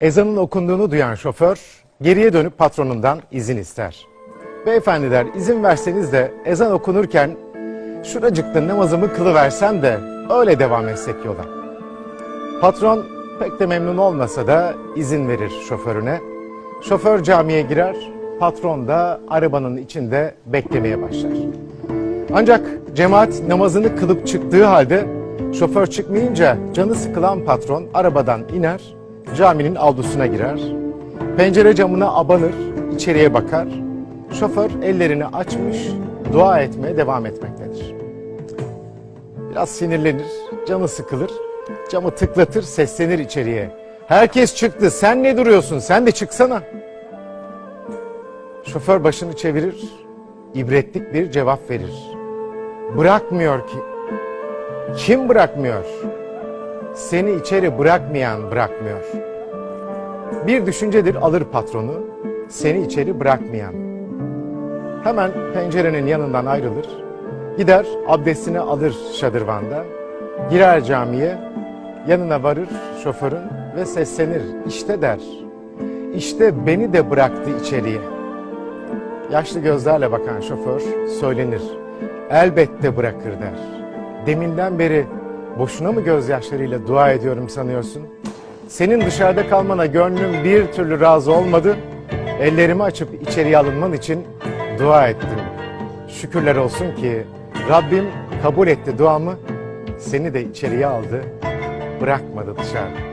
Ezanın okunduğunu duyan şoför geriye dönüp patronundan izin ister. Beyefendi der izin verseniz de ezan okunurken şuracıkta namazımı kılıversem de öyle devam etsek yola. Patron pek de memnun olmasa da izin verir şoförüne. Şoför camiye girer, patron da arabanın içinde beklemeye başlar. Ancak cemaat namazını kılıp çıktığı halde şoför çıkmayınca canı sıkılan patron arabadan iner, caminin avlusuna girer. Pencere camına abanır, içeriye bakar. Şoför ellerini açmış, dua etmeye devam etmektedir. Biraz sinirlenir, canı sıkılır, camı tıklatır, seslenir içeriye. Herkes çıktı, sen ne duruyorsun, sen de çıksana. Şoför başını çevirir, ibretlik bir cevap verir. Bırakmıyor ki. Kim bırakmıyor? Seni içeri bırakmayan bırakmıyor. Bir düşüncedir alır patronu, seni içeri bırakmayan. Hemen pencerenin yanından ayrılır, gider abdestini alır şadırvanda, girer camiye, yanına varır şoförün ve seslenir. İşte der, işte beni de bıraktı içeriye. Yaşlı gözlerle bakan şoför söylenir. Elbette bırakır der. Deminden beri boşuna mı gözyaşlarıyla dua ediyorum sanıyorsun? Senin dışarıda kalmana gönlüm bir türlü razı olmadı. Ellerimi açıp içeriye alınman için dua ettim. Şükürler olsun ki Rabbim kabul etti duamı. Seni de içeriye aldı. Bırakmadı dışarıda.